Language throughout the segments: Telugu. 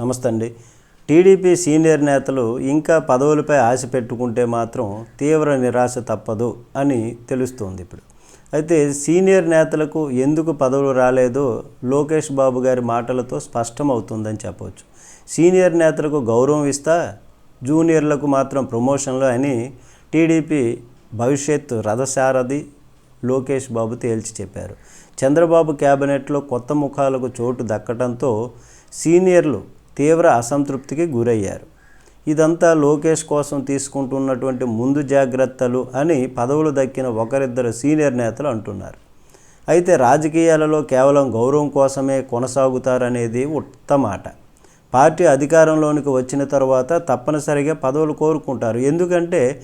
నమస్తే అండి టీడీపీ సీనియర్ నేతలు ఇంకా పదవులపై ఆశ పెట్టుకుంటే మాత్రం తీవ్ర నిరాశ తప్పదు అని తెలుస్తోంది ఇప్పుడు. అయితే సీనియర్ నేతలకు ఎందుకు పదవులు రాలేదో లోకేష్ బాబు గారి మాటలతో స్పష్టమవుతుందని చెప్పవచ్చు. సీనియర్ నేతలకు గౌరవం ఇస్తా జూనియర్లకు మాత్రం ప్రమోషన్లు అని టీడీపీ భవిష్యత్ రథసారథి లోకేష్ బాబు తేల్చి చెప్పారు. చంద్రబాబు క్యాబినెట్లో కొత్త ముఖాలకు చోటు దక్కడంతో సీనియర్లు తీవ్ర అసంతృప్తికి గురయ్యారు. ఇదంతా లోకేష్ కోసం తీసుకుంటున్నటువంటి ముందు జాగ్రత్తలు అని పదవులు దక్కిన ఒకరిద్దరు సీనియర్ నేతలు అంటున్నారు. అయితే రాజకీయాలలో కేవలం గౌరవం కోసమే కొనసాగుతారనేది ఉత్తమాట పార్టీ అధికారంలోనికి వచ్చిన తర్వాత తప్పనిసరిగా పదవులు కోరుకుంటారు. ఎందుకంటే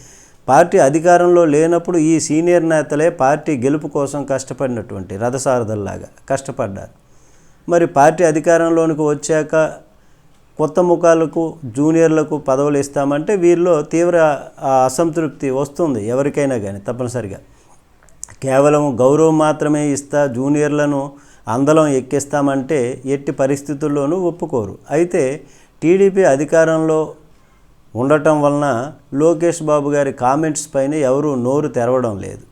పార్టీ అధికారంలో లేనప్పుడు ఈ సీనియర్ నేతలే పార్టీ గెలుపు కోసం కష్టపడినటువంటి రథసారథల్లాగా కష్టపడ్డారు. మరి పార్టీ అధికారంలోనికి వచ్చాక కొత్త ముఖాలకు జూనియర్లకు పదవులు ఇస్తామంటే వీరిలో తీవ్ర అసంతృప్తి వస్తుంది ఎవరికైనా కానీ తప్పనిసరిగా. కేవలం గౌరవం మాత్రమే ఇస్తా జూనియర్లను అందలం ఎక్కిస్తామంటే ఎట్టి పరిస్థితుల్లోనూ ఒప్పుకోరు. అయితే టీడీపీ అధికారంలో ఉండటం వలన లోకేష్ బాబు గారి కామెంట్స్ పైన ఎవరూ నోరు తెరవడం లేదు.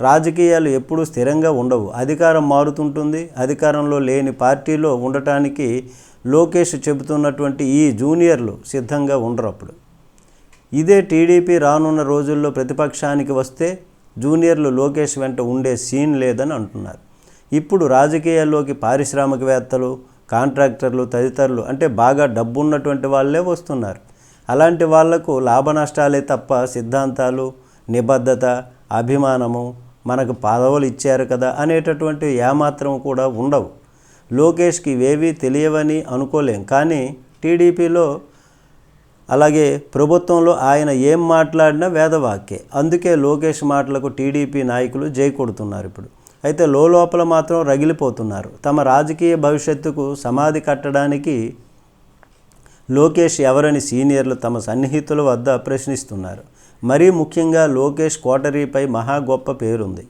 రాజకీయాలు ఎప్పుడూ స్థిరంగా ఉండవు. అధికారం మారుతుంటుంది. అధికారంలో లేని పార్టీలో ఉండటానికి లోకేష్ చెబుతున్నటువంటి ఈ జూనియర్లు సిద్ధంగా ఉండరు అప్పుడు. ఇదే టీడీపీ రానున్న రోజుల్లో ప్రతిపక్షానికి వస్తే జూనియర్లు లోకేష్ వెంట ఉండే సీన్ లేదని అంటున్నారు. ఇప్పుడు రాజకీయాల్లోకి పారిశ్రామికవేత్తలు కాంట్రాక్టర్లు తదితరులు అంటే బాగా డబ్బున్నటువంటి వాళ్ళే వస్తున్నారు. అలాంటి వాళ్ళకు లాభ నష్టాలే తప్ప సిద్ధాంతాలు నిబద్ధత అభిమానము మనకు పదవులు ఇచ్చారు కదా అనేటటువంటి ఏమాత్రం కూడా ఉండవు. లోకేష్కి ఇవేవీ తెలియవని అనుకోలేం. కానీ టీడీపీలో అలాగే ప్రభుత్వంలో ఆయన ఏం మాట్లాడినా వేదవాక్యే అందుకే లోకేష్ మాటలకు టీడీపీ నాయకులు జై కొడుతున్నారు ఇప్పుడు. అయితే లోపల మాత్రం రగిలిపోతున్నారు. తమ రాజకీయ భవిష్యత్తుకు సమాధి కట్టడానికి లోకేష్ ఎవరని సీనియర్లు తమ సన్నిహితుల వద్ద ప్రశ్నిస్తున్నారు. మరీ ముఖ్యంగా లోకేష్ కోటరీపై మహా గొప్ప పేరుంది.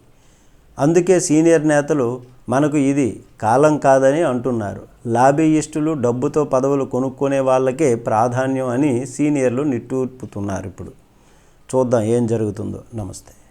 అందుకే సీనియర్ నేతలు మనకు ఇది కాలం కాదని అంటున్నారు. లాబీయిస్టులు డబ్బుతో పదవులు కొనుక్కునే వాళ్ళకే ప్రాధాన్యం అని సీనియర్లు నిట్టూర్పుతున్నారు ఇప్పుడు. చూద్దాం ఏం జరుగుతుందో. నమస్తే.